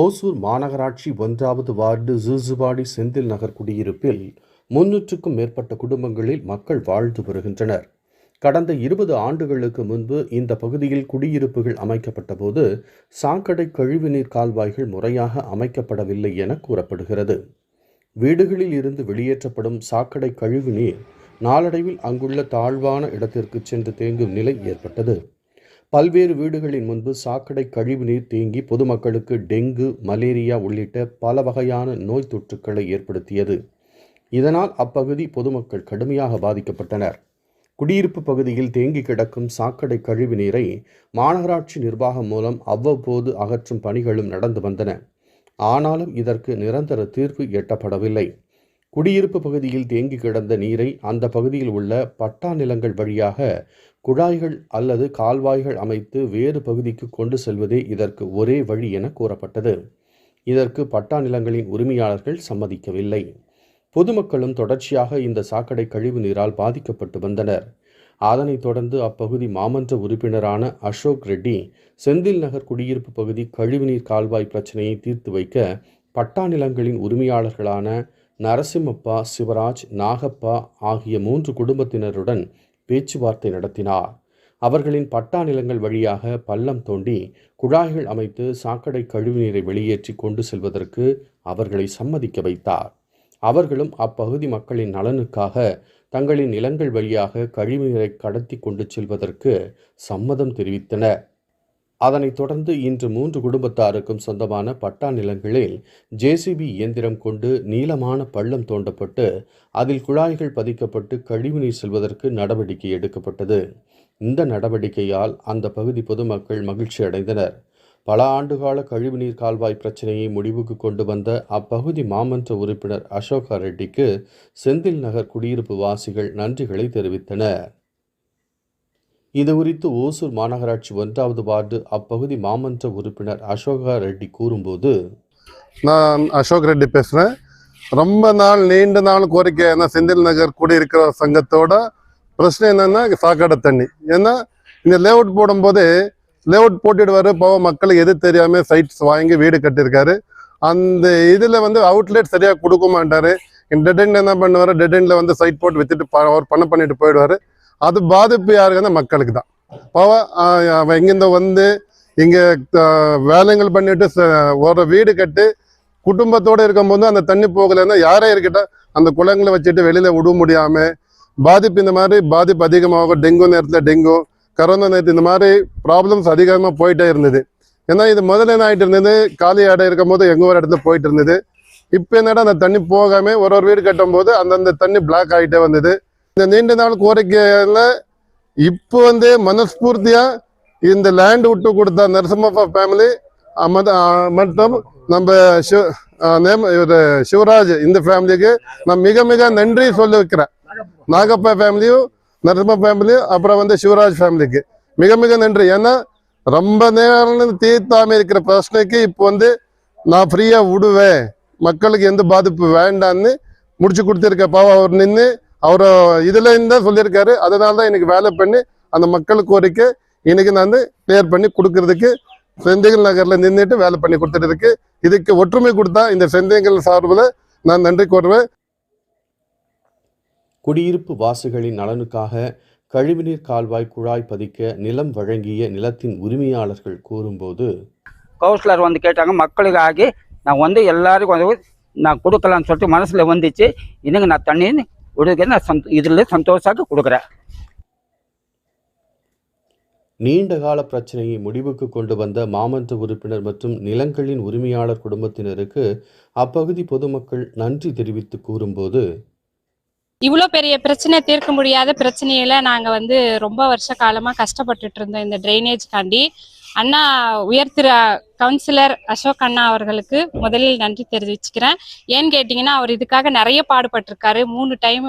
ஓசூர் மாநகராட்சி ஒன்றாவது வார்டு ஜூசுவாடி செந்தில் நகர் குடியிருப்பில் முன்னூற்றுக்கும் மேற்பட்ட குடும்பங்களில் மக்கள் வாழ்ந்து வருகின்றனர். கடந்த இருபது ஆண்டுகளுக்கு முன்பு இந்த பகுதியில் குடியிருப்புகள் அமைக்கப்பட்டபோது சாக்கடை கழிவுநீர் கால்வாய்கள் முறையாக அமைக்கப்படவில்லை என கூறப்படுகிறது. வீடுகளில் இருந்து வெளியேற்றப்படும் சாக்கடை கழிவுநீர் நாளடைவில் அங்குள்ள தாழ்வான இடத்திற்கு சென்று தேங்கும் நிலை ஏற்பட்டது. பல்வேறு வீடுகளின் முன்பு சாக்கடை கழிவுநீர் தேங்கி பொதுமக்களுக்கு டெங்கு மலேரியா உள்ளிட்ட பல வகையான நோய் தொற்றுக்களை ஏற்படுத்தியது. இதனால் அப்பகுதி பொதுமக்கள் கடுமையாக பாதிக்கப்பட்டனர். குடியிருப்பு பகுதியில் தேங்கி கிடக்கும் சாக்கடை கழிவு நீரை மாநகராட்சி நிர்வாகம் மூலம் அவ்வப்போது அகற்றும் பணிகளும் நடந்து வந்தன. ஆனாலும் இதற்கு நிரந்தர தீர்வு எட்டப்படவில்லை. குடியிருப்பு பகுதியில் தேங்கி கிடந்த நீரை அந்த பகுதியில் உள்ள பட்டா நிலங்கள் வழியாக குழாய்கள் அல்லது கால்வாய்கள் அமைத்து வேறு பகுதிக்கு கொண்டு செல்வதே இதற்கு ஒரே வழி என கூறப்பட்டது. இதற்கு பட்டா நிலங்களின் உரிமையாளர்கள் சம்மதிக்கவில்லை. பொதுமக்களும் தொடர்ச்சியாக இந்த சாக்கடை கழிவு நீரால் பாதிக்கப்பட்டு வந்தனர். அதனைத் தொடர்ந்து அப்பகுதி மாமன்ற உறுப்பினரான அசோக் ரெட்டி செந்தில் நகர் குடியிருப்பு பகுதி கழிவுநீர் கால்வாய் பிரச்சனையை தீர்த்து வைக்க பட்டா நிலங்களின் உரிமையாளர்களான நரசிம்மப்பா சிவராஜ் நாகப்பா ஆகிய மூன்று குடும்பத்தினருடன் பேச்சுவார்த்தை நடத்தினார். அவர்களின் பட்டா நிலங்கள் வழியாக பள்ளம் தோண்டி குழாய்கள் அமைத்து சாக்கடை கழிவுநீரை வெளியேற்றி கொண்டு செல்வதற்கு அவர்களை சம்மதிக்க வைத்தார். அவர்களும் அப்பகுதி மக்களின் நலனுக்காக தங்களின் நிலங்கள் வழியாக கழிவுநீரை கடத்தி கொண்டு செல்வதற்கு சம்மதம் தெரிவித்தனர். அதனைத் தொடர்ந்து இன்று மூன்று குடும்பத்தாருக்கும் சொந்தமான பட்டா நிலங்களில் ஜேசிபி இயந்திரம் கொண்டு நீளமான பள்ளம் தோண்டப்பட்டு அதில் குழாய்கள் பதிக்கப்பட்டு கழிவுநீர் செல்வதற்கு நடவடிக்கை எடுக்கப்பட்டது. இந்த நடவடிக்கையால் அந்த பகுதி பொதுமக்கள் மகிழ்ச்சி அடைந்தனர். பல ஆண்டுகால கழிவுநீர் கால்வாய் பிரச்சனையை முடிவுக்கு கொண்டு வந்த அப்பகுதி மாமன்ற உறுப்பினர் அசோகா ரெட்டிக்கு செந்தில் நகர் குடியிருப்பு வாசிகள் நன்றிகளை தெரிவித்தனர். இது குறித்து ஓசூர் மாநகராட்சி ஒன்றாவது வார்டு அப்பகுதி மாமன்ற உறுப்பினர் அசோகா ரெட்டி கூறும்போது நான் அசோக் ரெட்டி பேசுகிறேன் ரொம்ப நாள் நீண்ட நாள் கோரிக்கை. என்ன செந்தில் நகர் குடியிருக்கிற சங்கத்தோட பிரச்சனை என்னன்னா சாக்கடை தண்ணி. ஏன்னா இந்த லேஅவுட் போடும்போது லேஅவுட் போட்டுடுவாரு. பாவம் மக்களுக்கு எது தெரியாம சைட்ஸ் வாங்கி வீடு கட்டியிருக்காரு. அந்த இதுல வந்து அவுட்லெட் சரியா கொடுக்க மாட்டாரு. டெட் என்ன பண்ணுவாரு? டெட் வந்து சைட் போட்டு வித்துட்டு ப- அவர் பணம் பண்ணிட்டு போயிடுவாரு. அது பாதிப்பு யாருக்குன்னா மக்களுக்கு தான் பாவம் அவன் எங்கிருந்தோ வந்து இங்கே வேலைங்கள் வேலைகள் பண்ணிட்டு ச- ஒரு வீடு கட்டி குடும்பத்தோடு இருக்கும்போது அந்த தண்ணி போகலைன்னா யாரே இருக்கட்டும் அந்த குளங்களை வச்சுட்டு வெளியில் விட முடியாமல் பாதிப்பு இந்த மாதிரி பாதிப்பு அதிகமாகும். டெங்கு நேரத்தில் டெங்கு கரோனா நேரத்து இந்த மாதிரி ப்ராப்ளம்ஸ் அதிகமாக போயிட்டே இருந்தது. ஏன்னா இது முதல்ல என்ன ஆகிட்டு இருந்தது? காலி இடம் இருக்கும் போது எங்கள் ஒரு இடத்துல போயிட்டு இருந்தது. இப்போ என்னடா அந்த தண்ணி போகாமல் ஒரு ஒரு வீடு கட்டும் போது அந்தந்த தண்ணி பிளாக் ஆகிட்டே வந்தது. இந்த நீண்ட நாள் கோரிக்கையில இப்போ வந்து மனஸ்பூர்த்தியா இந்த லேண்ட் விட்டு கொடுத்த நரசிம்மப்பா ஃபேமிலி மற்றும் நம்ம சிவ- ஆ, சிவராஜ் இந்த ஃபேமிலிக்கு நான் மிக மிக நன்றி சொல்லி வைக்கிறேன் நாகப்பா ஃபேமிலியும் நரசிம்ம ஃபேமிலியும் அப்புறம் வந்து சிவராஜ் ஃபேமிலிக்கு மிக மிக நன்றி. ஏன்னா ரொம்ப நேரம் தீர்த்தாம இருக்கிற பிரச்சனைக்கு இப்போ வந்து நான் ஃப்ரீயா விடுவேன். மக்களுக்கு எந்த பாதிப்பு வேண்டான்னு முடிச்சு கொடுத்துருக்க பாவா அவர் நின்று அவர் இதுல இருந்தா சொல்லியிருக்காரு. அதனால தான் எனக்கு வேலை பண்ணி அந்த மக்கள் கோரிக்கை இன்னைக்கு நான் வந்து கிளியர் பண்ணி கொடுக்கறதுக்கு செந்தில் நகர்ல நின்றுட்டு வேலை பண்ணி கொடுத்துட்டு இருக்கு இதுக்கு ஒற்றுமை கொடுத்தா இந்த செந்தில் சார்பில் நான் நன்றி கூறுவேன். குடியிருப்பு வாசிகளின் நலனுக்காக கழிவுநீர் கால்வாய் குழாய் பதிக்க நிலம் வழங்கிய நிலத்தின் உரிமையாளர்கள் கூறும்போது கவுன்சிலர் வந்து கேட்டாங்க மக்களுக்கு ஆகி நான் வந்து எல்லாருக்கும் நான் கொடுக்கலாம்னு சொல்லிட்டு மனசில் வந்துச்சு. இன்னைக்கு நான் தண்ணி கொடுக்க நான் சந்தோ இதில் சந்தோஷாக கொடுக்குறேன் நீண்ட கால பிரச்சனையை முடிவுக்கு கொண்டு வந்த மாமன்ற உறுப்பினர் மற்றும் நிலங்களின் உரிமையாளர் குடும்பத்தினருக்கு அப்பகுதி பொதுமக்கள் நன்றி தெரிவித்து கூறும்போது இவ்வளோ பெரிய பிரச்சனை தீர்க்க முடியாத பிரச்சனையில நாங்க வந்து ரொம்ப வருஷ காலமா கஷ்டப்பட்டுட்டு இருந்தோம் இந்த ட்ரைனேஜ்காண்டி அண்ணா உயர்திரு கவுன்சிலர் அசோக் அண்ணா அவர்களுக்கு முதலில் நன்றி தெரிவிச்சுக்கிறேன். ஏன்னு கேட்டிங்கன்னா அவர் இதுக்காக நிறைய பாடுபட்டிருக்காரு. மூணு டைம்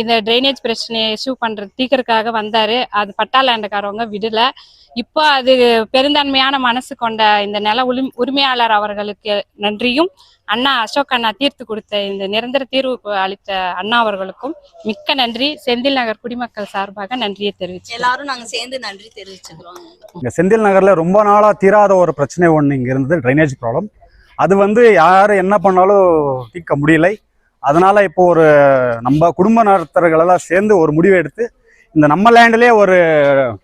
இந்த ட்ரைனேஜ் பிரச்சனையை இஷ்யூ பண்ற தீர்க்கறதுக்காக வந்தாரு. அது பட்டா லேண்டுக்காரவங்க விடல. இப்போ அது பெருந்தன்மையான மனசு கொண்ட இந்த நில உரி உரிமையாளர் அவர்களுக்கு நன்றியும் அண்ணா அசோக் அண்ணா தீர்த்து கொடுத்த இந்த நிரந்தர தீர்வு அளித்த அண்ணா அவர்களுக்கும் மிக்க நன்றி. செந்தில் நகர் குடிமக்கள் சார்பாக நன்றியை தெரிவிச்சு எல்லாரும் நாங்க சேர்ந்து நன்றி தெரிவிச்சுக்கிறோம். செந்தில் நகர்ல ரொம்ப நாளா தீராத ஒரு பிரச்சனை ஒன்று இங்கே இருந்தது ட்ரைனேஜ் ப்ராப்ளம் அது வந்து யார் என்ன பண்ணாலும் தீர்க்க முடியலை. அதனால் இப்போ ஒரு நம்ம குடும்ப நடத்துறர்களெல்லாம் சேர்ந்து ஒரு முடிவு எடுத்து இந்த நம்ம லேண்ட்லேயே ஒரு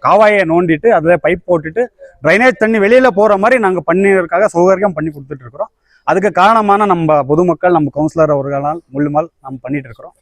காவாயை நோண்டிட்டு அதில் பைப் போட்டுட்டு ட்ரைனேஜ் தண்ணி வெளியில் போகிற மாதிரி நாங்கள் பண்ணியிருக்காக சௌகரியம் பண்ணி கொடுத்துட்ருக்குறோம் அதுக்கு காரணமான நம்ம பொதுமக்கள் நம்ம கவுன்சிலர் அவர்களால் முள்ளுமால் நம்ம பண்ணிகிட்டு இருக்கிறோம்.